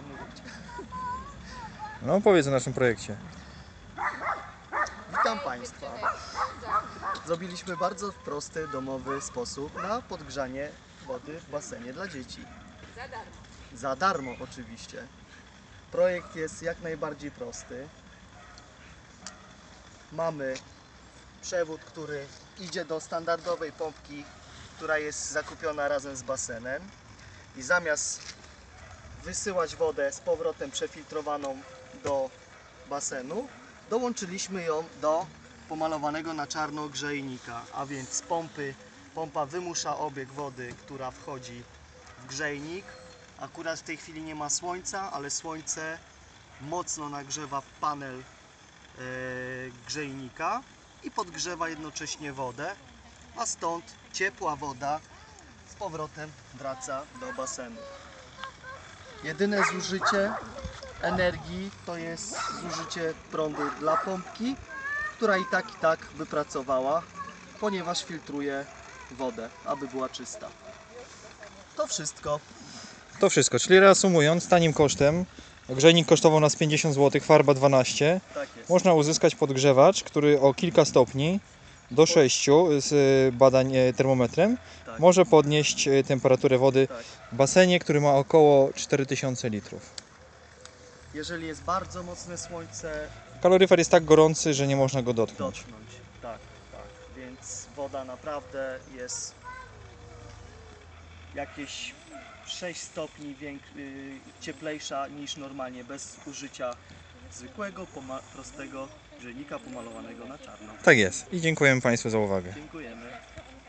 mówić. No powiedz o naszym projekcie. Witam Państwa. Zrobiliśmy bardzo prosty, domowy sposób na podgrzanie wody w basenie dla dzieci. Za darmo. Za darmo oczywiście. Projekt jest jak najbardziej prosty. Mamy przewód, który idzie do standardowej pompki, która jest zakupiona razem z basenem. I zamiast wysyłać wodę z powrotem przefiltrowaną do basenu, dołączyliśmy ją do pomalowanego na czarno grzejnika, a więc z pompy pompa wymusza obieg wody, która wchodzi w grzejnik. Akurat w tej chwili nie ma słońca, ale słońce mocno nagrzewa panel e, grzejnika i podgrzewa jednocześnie wodę, a stąd ciepła woda z powrotem wraca do basenu. Jedyne zużycie energii to jest zużycie prądu dla pompki, która i tak i tak wypracowała, ponieważ filtruje wodę, aby była czysta. To wszystko. To wszystko, czyli reasumując, tanim kosztem, grzejnik kosztował nas 50 zł, farba 12, Tak można uzyskać podgrzewacz, który o kilka stopni do 6 z y, badań e, termometrem Tak. może podnieść e, temperaturę wody Tak. w basenie, który ma około 4000 litrów. Jeżeli jest bardzo mocne słońce, Kaloryfer jest tak gorący, że nie można go dotknąć. dotknąć. Tak, tak. Więc woda naprawdę jest jakieś 6 stopni y, cieplejsza niż normalnie bez użycia zwykłego, prostego pomalowanego na czarno. Tak jest i dziękujemy Państwu za uwagę. Dziękujemy.